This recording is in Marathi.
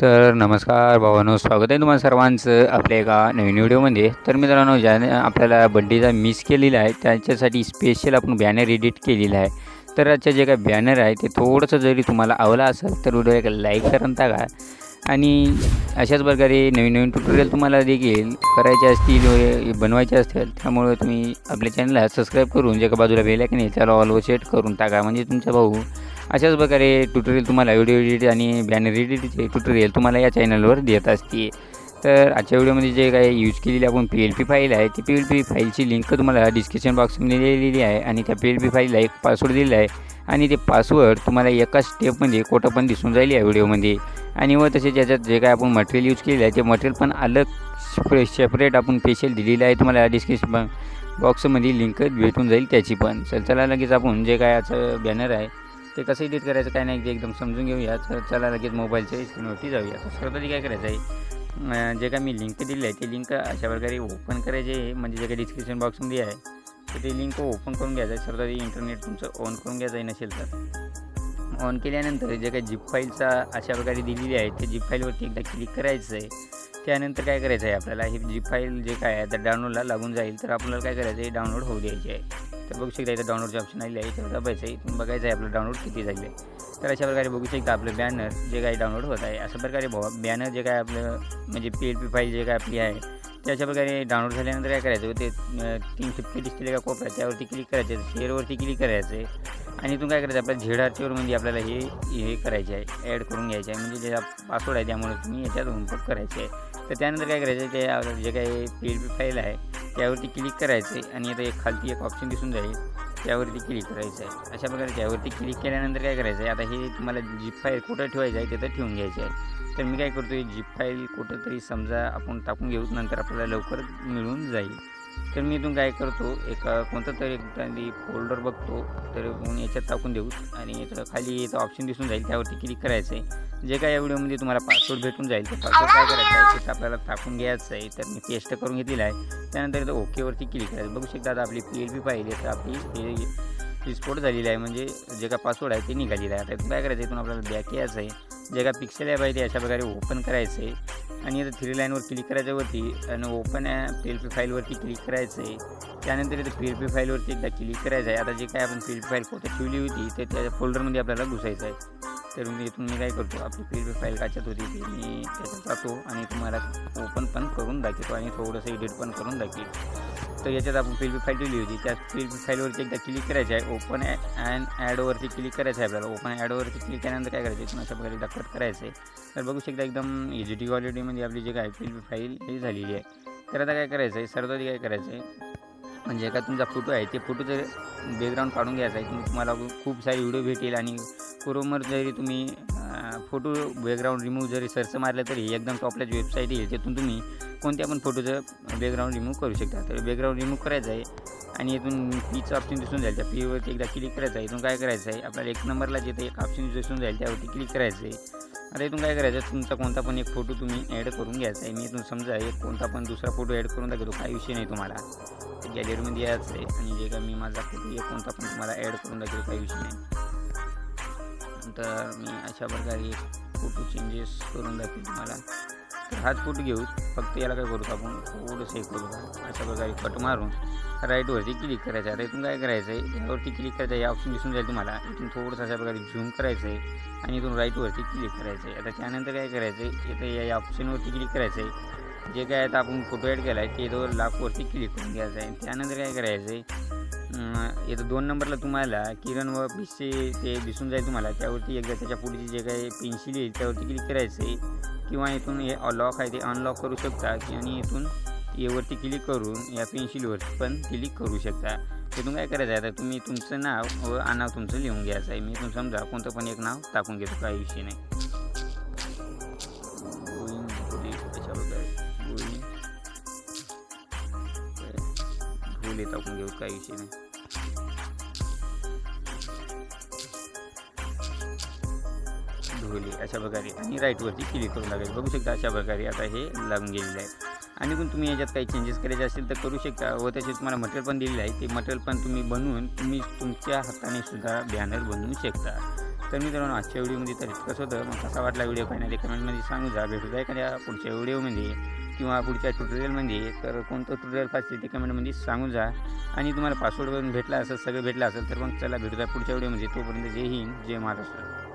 तर नमस्कार भावानो स्वागत आहे तुम्हाला सर्वांचं आपल्या एका नवीन व्हिडिओमध्ये. तर मित्रांनो ज्याने आपल्याला बड्डेचा मिस केलेला आहे त्याच्यासाठी स्पेशल आपण बॅनर एडिट केलेला आहे. तर आजच्या जे काय बॅनर आहे ते थोडंसं जरी तुम्हाला आवला असेल तर व्हिडिओ एक लाईक करून टाका. आणि अशाच प्रकारे नवीन नवीन ट्युटोरियल तुम्हाला देखील करायचे असतील बनवायचे असतील त्यामुळे तुम्ही आपल्या चॅनलला सबस्क्राईब करून जे का बाजूला बेल आहे की नाही त्याला ऑलवर सेट करून टाका. म्हणजे तुमचा भाऊ अशाच प्रकारे ट्युटोरियल तुम्हाला व्हिडिओ एडिट आणि बॅनर एडिटचे ट्युटोरियल तुम्हाला या चॅनलवर देत असते. तर आजच्या व्हिडिओमध्ये जे काही यूज केलेली आपण पी एल पी फाईल आहे ती पी एल पी फाईलची लिंक तुम्हाला डिस्क्रिप्शन बॉक्समध्ये दिलेली आहे आणि त्या पी एल पी फाईलला एक पासवर्ड दिलेला आहे आणि ते पासवर्ड तुम्हाला एका स्टेपमध्ये कुठं पण दिसून जाईल या व्हिडिओमध्ये आणि व तसे ज्याच्यात जे काय आपण मटेरियल यूज केलेलं आहे ते मटेरियल पण अलग सेपरेट आपण स्पेशल दिलेलं आहे तुम्हाला डिस्क्रिप्शन बॉक्समध्ये लिंक भेटून जाईल त्याची पण. चल चला लगेच आपण जे काय याचं बॅनर आहे ते कसं एडिट करायचं काय नाही ते एकदम समजून घेऊया. तर चला लगेच मोबाईलच्या स्क्रीनवरती जाऊया. तर सर्वप्रथम काय करायचं आहे जे काय मी लिंक दिली आहे ते लिंक अशा प्रकारे ओपन करायचे आहे. म्हणजे जे काही डिस्क्रिप्शन बॉक्समध्ये आहे तर ते लिंक ओपन करून घ्यायचं आहे. सर्वप्रथम इंटरनेट तुमचं ऑन करून घ्यायचं आहे नसेल तर. ऑन केल्यानंतर जे काही जिप फाईलचा अशा प्रकारे दिलेली आहे ते जिप फाईलवरती एकदा क्लिक करायचं आहे त्यानंतर काय करायचं आहे आपल्याला? ही जी फाईल जे काय आहे तर डाउनलोडला लागून जाईल. तर आपल्याला काय करायचं आहे डाउनलोड होऊ द्यायची आहे. तर बघू शकता इथं डाउनलोडचे ऑप्शन आले आहे. तर दाबायचं आहे इथून बघायचं आहे आपलं डाउनलोड किती झाले आहे. तर अशा प्रकारे बघू शकता आपलं बॅनर जे काही डाउनलोड होत आहे. अशा प्रकारे बॅनर जे काय आपलं म्हणजे पी एल पी फाईल जे काय आपली आहे ते अशा प्रकारे डाउनलोड झाल्यानंतर काय करायचं? ते तीन फिफ्टी डिस्प्ले का कोपऱ्यात. त्यावरती क्लिक करायचं शेअरवरती क्लिक करायचं. आहे आणि इथून काय करायचं? आपल्या झेड आरटीवरमध्ये म्हणजे आपल्याला हे हे करायचे आहे. ॲड करून घ्यायचे आहे. म्हणजे ज्याचा पासवर्ड आहे त्यामुळे तुम्ही याच्यात होमपक करायचे आहे. तर त्यानंतर काय करायचं आहे? ते जे काही पी एल पी फाईल आहे त्यावरती क्लिक करायचं आहे आणि आता एक खालती एक ऑप्शन दिसून जाईल त्यावरती क्लिक करायचं आहे अशा प्रकारे त्यावरती क्लिक केल्यानंतर काय करायचं आहे आता हे तुम्हाला जीप फाईल कुठं ठेवायचं आहे तिथं ठेवून घ्यायचं आहे तर मी काय करतो आहे जीप फाईल कुठंतरी समजा आपण टाकून घेऊ नंतर आपल्याला लवकर मिळून जाईल. तर मी इथून काय करतो एक कोणतं तरी एखादी फोल्डर बघतो तर मग याच्यात टाकून देऊ. आणि याचं खाली याचं ऑप्शन दिसून जाईल त्यावरती क्लिक करायचं आहे जे काय या व्हिडिओमध्ये तुम्हाला पासवर्ड भेटून जाईल ते पासवर्ड काय करायचं आहे तिथं आपल्याला टाकून घ्यायचं आहे तर मी पेस्ट करून घेतलेलं आहे. त्यानंतर इथं ओकेवरती क्लिक करायचं. बघू शकता आता आपली पी एल पी पाहिजे तर आपली हे एक्सपोर्ट झालेली आहे. म्हणजे जे काय पासवर्ड आहे ते निघालेलं आहे. आता काय करायचं इथून आपल्याला बॅक यायचं आहे. जे काय पिक्सेल ॲप आहे ते अशा प्रकारे ओपन करायचं आहे. आणि इथं थ्री लाईनवर क्लिक करायच्यावरती आणि ओपन पी एल पी फाईलवरती क्लिक करायचं आहे. त्यानंतर इथं पी एल पी फाईलवरती एकदा क्लिक करायचं आहे. आता जे काय आपण पी एल पी फाईल कुठे ठेवली होती ते त्या फोल्डरमध्ये आपल्याला घुसायचं आहे. तर मी इथून मी काय करतो आपली पी एल फाईल काच्यात होती ती मी त्याच्यात जातो आणि तुम्हाला ओपन पण करून दाखवतो आणि थोडंसं एडिट पण करून दाखवतो तर याच्यात आपण पी एल पी फाईल दिली होती. त्या पी एल पी फाईलवरती एकदा क्लिक करायचं आहे. ओपन अँड ॲडवरती क्लिक करायचं आहे आपल्याला. ओपन ॲडवरती क्लिक केल्यानंतर काय करायचं? आहे अशा प्रकारे एकदा कट करायचं आहे. तर बघू शकता एकदम एच डी क्वालिटीमध्ये आपली जे काय पी एल पी फाईल ही झालेली आहे. तर आता काय करायचं आहे? सर्वात काय करायचं आहे? म्हणजे का तुमचा फोटो आहे ते फोटोचं बॅकग्राऊंड काढून घ्यायचं आहे. तुम्ही तुम्हाला खूप सारे व्हिडिओ भेटेल आणि क्रोमवर जरी तुम्ही फोटो बॅकग्राऊंड रिमूव्ह जरी सर्च मारलं तरी एकदम टॉपलाच वेबसाईट येईल त्यातून तुम्ही कोणत्या पण फोटोचं बॅकग्राऊंड रिमूव्ह करू शकता. तर बॅकग्राऊंड रिमूव्ह करायचं आहे आणि इथून पीचं ऑप्शन दिसून जाईल. त्या पीवरती एकदा क्लिक करायचं आहे. इथून काय करायचं आहे? आपल्याला एक नंबरला जिथे एक ऑप्शन दिसून जाईल त्यावरती क्लिक करायचं आहे. आता इथून काय करायचं? आहे तुमचा कोणता पण एक फोटो तुम्ही ॲड करून घ्यायचा आहे. मी इथून समजा एक कोणता पण दुसरा फोटो ॲड करून दाखवतो. काही विषय नाही तुम्हाला. गॅलरीमध्ये यायचं आहे आणि जे का मी माझा फोटो कोणता पण तुम्हाला ॲड करून दाखवेल काही विषय नाही. तर मी अशा प्रकारे फोटो चेंजेस करून दाखवेल तुम्हाला. तर हाच फोटो घेऊ. फक्त याला काय करू आपण? थोडंसं हे करू अशा प्रकारे कट मारून राईटवरती क्लिक करायचं. आता इथून काय करायचं आहे? त्यावरती क्लिक करायचं आहे या ऑप्शन दिसून जाईल तुम्हाला. इथून थोडंसं अशा प्रकारे झूम करायचं आहे आणि इथून राईटवरती क्लिक करायचं आहे. आता त्यानंतर काय करायचं आहे? इथं या ऑप्शनवरती क्लिक करायचं आहे. जे काय आता आपण फोटो ॲड केला आहे ते दोन लाखवरती क्लिक करून घ्यायचं आहे त्यानंतर काय करायचं आहे इथं दोन नंबरला तुम्हाला किरण व पिसे ते दिसून जाईल तुम्हाला. त्यावरती एकदा त्याच्या पुढची जे काही पेन्सिल येईल त्यावरती क्लिक करायचं आहे किंवा इथून हे लॉक आहे ते अनलॉक करू शकता. आणि इथून यावरती क्लिक करून या पेन्सिलवरती पण क्लिक करू शकता. तिथून काय करायचं आहे आता तुम्ही तुमचं नाव व नाव तुमचं लिहून घ्यायचं आहे मी इथून समजा कोणतं पण एक नाव टाकून घेतो काही विषय नाही. भोले टाकून घेऊ काही विषय नाही. धुले अशा प्रकारे. आणि राईटवरती क्लिक करून लागेल बघू शकता अशा प्रकारे आता हे लागून गेलेलं आहे. आणि पण तुम्ही याच्यात काही चेंजेस करायचे असेल तर करू शकता. व त्याचे तुम्हाला मटेरियल पण दिलेलं आहे. ते मटेरियल पण तुम्ही बनवून तुम्ही तुमच्या हाताने सुद्धा बॅनर बनवू शकता. तर मित्रांनो आजच्या व्हिडिओमध्ये तर इतकंच होतं. मग कसा वाटला व्हिडिओ फायनली कमेंटमध्ये सांगू जा. भेटू जा एखाद्या पुढच्या व्हिडिओमध्ये किंवा पुढच्या ट्युटोरियलमध्ये तर कोणतं ट्युटोरियल पाहिजे ते कमेंटमध्ये सांगून जा. आणि तुम्हाला पासवर्ड करून भेटला असेल सगळं भेटलं असेल तर मग चला भेटूया पुढच्या व्हिडिओमध्ये तोपर्यंत जय हिंद जय महाराष्ट्र.